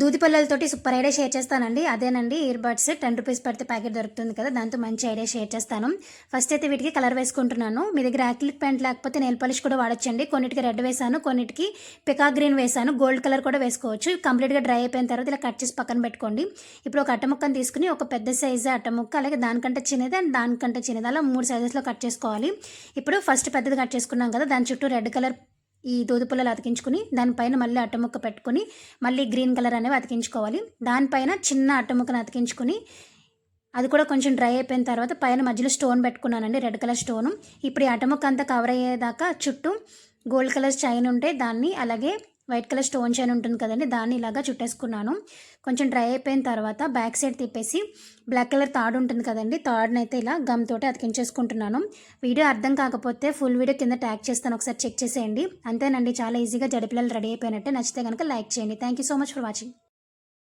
దూది పల్లెలతోటి super idea share చేస్తానండి. అదేనండి ear buds ten rupees పడితే ప్యాకెట్ దొరుకుతుంది కదా దాంతో మంచి ఐడియా షేర్ చేస్తాను. ఫస్ట్ అయితే వీటికి కలర్ వేసుకుంటున్నాను. మీ దగ్గర యాక్లిక్ పెయింట్ లేకపోతే నెయిల్ పాలిష్ కూడా వాడొచ్చండి. కొన్నిటికి రెడ్ వేసాను కొన్నిటికి పికా గ్రీన్ వేసాను. గోల్డ్ కలర్ కూడా వేసుకోవచ్చు. కంప్లీట్గా డ్రై అయిపోయిన తర్వాత ఇలా కట్ చేసి పక్కన పెట్టుకోండి. ఇప్పుడు ఒక అట్ట ముక్కను తీసుకుని ఒక పెద్ద సైజు అట్ట ముక్క అలాగే దానికంటే చిన్నది అండ్ దానికంటే చిన్నది అలా మూడు సైజెస్లో కట్ చేసుకోవాలి. ఇప్పుడు ఫస్ట్ పెద్దది కట్ చేసుకున్నాం కదా దాని చుట్టూ రెడ్ కలర్ ఈ దూదుపుల్లలు అతికించుకుని దానిపైన మళ్ళీ అట్టముక్క పెట్టుకుని మళ్ళీ గ్రీన్ కలర్ అనేవి అతికించుకోవాలి. దానిపైన చిన్న అట్టముక్కను అతికించుకుని అది కూడా కొంచెం డ్రై అయిపోయిన తర్వాత పైన మధ్యలో స్టోన్ పెట్టుకున్నానండి రెడ్ కలర్ స్టోను. ఇప్పుడు ఈ అట్టముక్క అంతా కవర్ అయ్యేదాకా చుట్టూ గోల్డ్ కలర్ చైన్ ఉంటే దాన్ని అలాగే వైట్ కలర్ స్టోన్ చైన్ ఉంటుంది కదండి దాన్ని ఇలాగా చుట్టేసుకున్నాను. కొంచెం డ్రై అయిపోయిన తర్వాత బ్యాక్ సైడ్ తిప్పేసి బ్లాక్ కలర్ తాడు ఉంటుంది కదండి తాడుని అయితే ఇలా గమ్ తోటి అతికించేసుకుంటున్నాను. వీడియో అర్థం కాకపోతే ఫుల్ వీడియో కింద ట్యాగ్ చేస్తాను ఒకసారి చెక్ చేసేయండి. అంతేనండి చాలా ఈజీగా జడిపిల్లలు రెడీ అయిపోయినట్టే. నచ్చితే కనుక లైక్ చేయండి. Thank you so much for watching